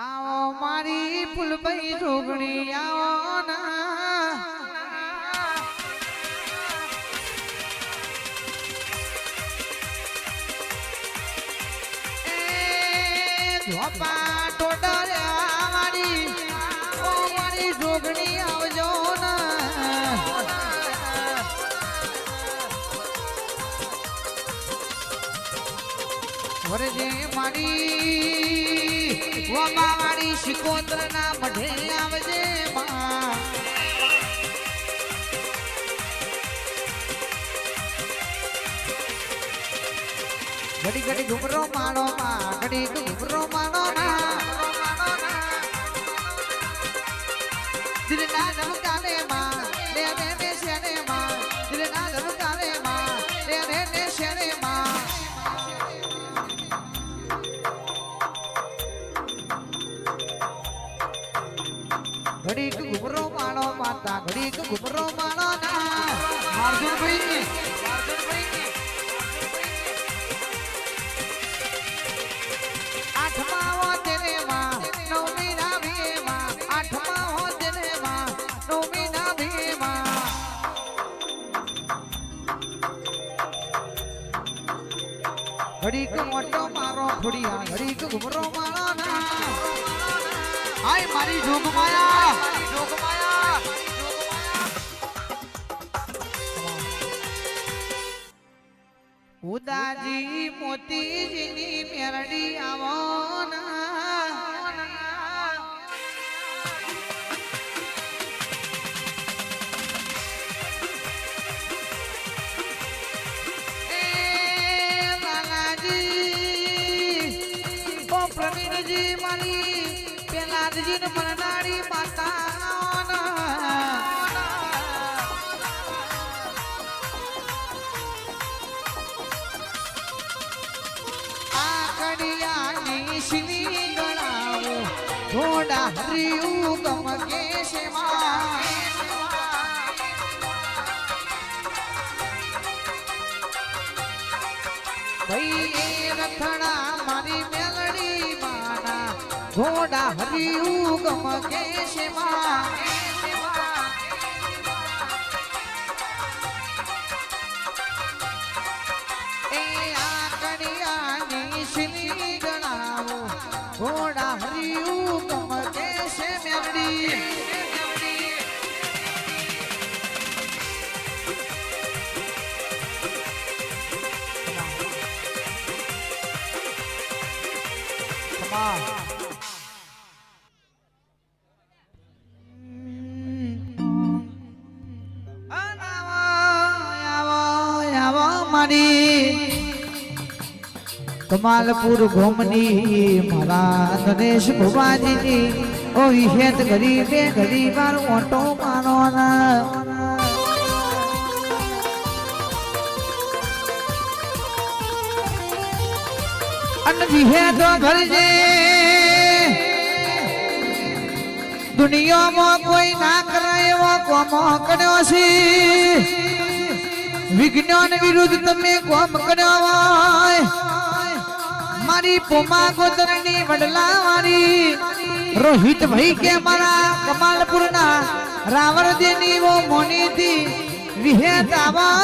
આવો મારી ફૂલભાઈ જોગણી આવો ના. એ ધોપા ટોડલ્યા મારી ઓ મારી મારી મારી શિકોત્ર ના મઢે આવજે માં. ઘડી ઘડી ઘુમરો માણો માં ઘડી ઘુમરો માણો માં દિલ ના. ધમકારે માં. ઘડીક ઘુમરો માણો માતા ઘડીક ઘુમરો માણો ના. મારજુર ભાઈ મારજુર ભાઈ આઠમા હો તેને માં, નવમી ના ભીમાં આઠમા હો તેને માં, નવમી ઘડીક મોટો મારો ખોડિયા ઘડીક ઘુમરો મારો હાય મારી જોગમાયા જોગમાયા ઉદાજી મોતીજીની મેરડી આવો ના એ લાલાજી ઓ પ્રવીણજી મારી. પેલાજી ને મરનાડી માતા આકડિયાની શિની ગણાવો થોડા હરિયું ગમકે માં ભાઈ એ રથડા મારી મેલડી ઘોડા હરિયું ગમકે છે કમાલપુર ગોમની મારા ગણેશ ભુવાજીની, ઓ હેત ગરીબે ગરીબાર ઓટો માનો ભરજે દુનિયામાં કોઈ ના કરે કોમો કર્યો છે. વિજ્ઞાન વિરુદ્ધ તમે કોમ કરાવાય. મારી પોમા ગોદરની વડલા મારી રોહિત ભાઈ કે મારા કમાલપુરના રાવણ દેની વો મોની થી વિહેત આવા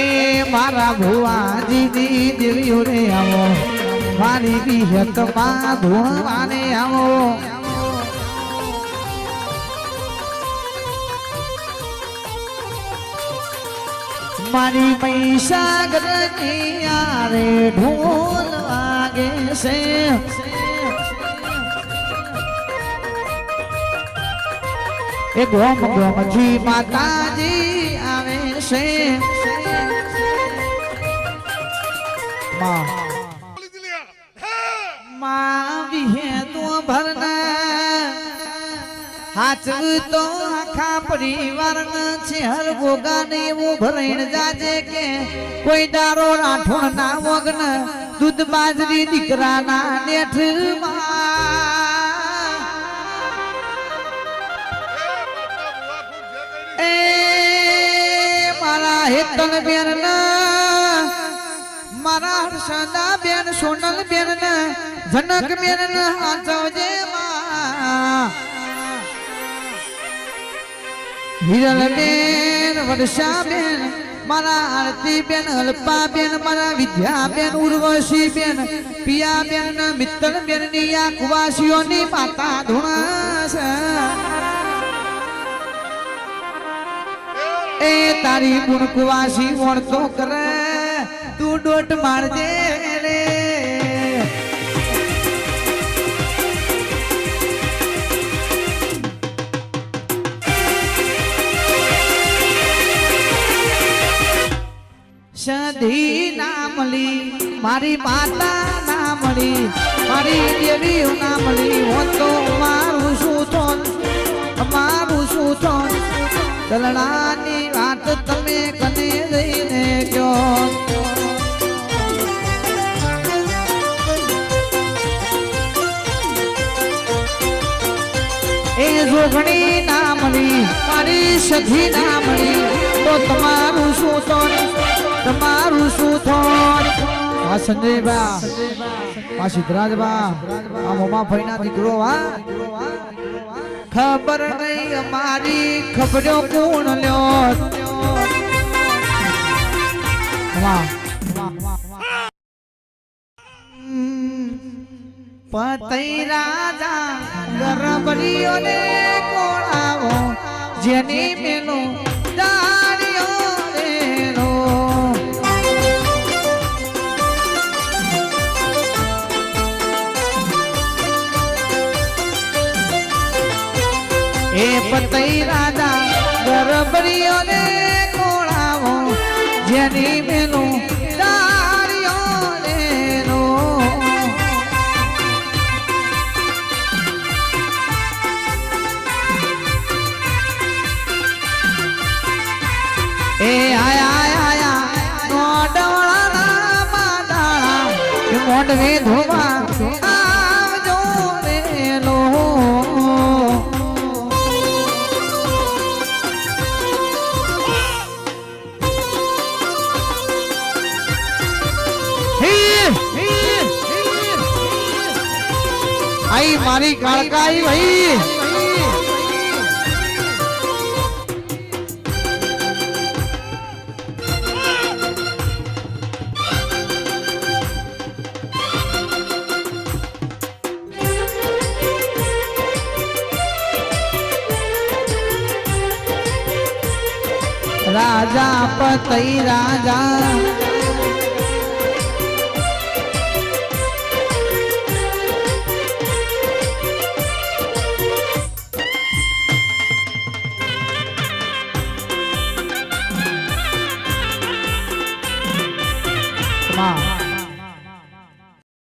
એ મારા ભુવાજીની દેવીઓ રે આવો. મારી વિહતમાં ધોવાને આવો. મારી મહીસાગર યારે ઢોલ વાગે છે. એ ગોમ ગોમજી માતાજી આવે છે. માં માં વિહે તો ભરના તો આખા પરિવાર છે હર ગોગા ને જાજે કે કોઈ દારો રાઠો ના વગન દૂધ બાજરી દીકરા ના નેઠ મારા હેતન બેન ના મારા હર્ષદા બેન સોનલ બેન ને જનક બેન ના હાથવજે હિરલ બેન વર્ષા બેન મારા આરતી બેન અલ્પા બેન મારા વિદ્યા બેન ઉર્વશી બેન પિયા બેન મિત્તલ બેનની આ કુવાસીઓની માતા ધૂણા એ તારી ગુણ કુવાસી વણતો કરે. તું ડોટ મારજે રે. સધી નામલી મારી માતા નામલી મારી દેવી નામલી હું તો મારું શું થોન મારું શું થોન દલડાની વાત તમે જોગણી નામની, મારી સધી નામની. તો તમારું શું થોન તમારું શું થોન આ સંજયબા, આ સિદ્ધરાજબા, આ મોમા ફઈના દીકરો વા ખબર નહીં અમારી ખબરો કોણ લ્યો? વાહ પતઈ રાજા ગરબડીઓને કોળાવો જેની મેલો એ પતઈ રાજા ગરબરીઓને કોળાવો જેની મેલો મોઢવે ધોવા આવજો આઈ મારી કાળકાઈ ભાઈ રાજા પતઈ રાજા.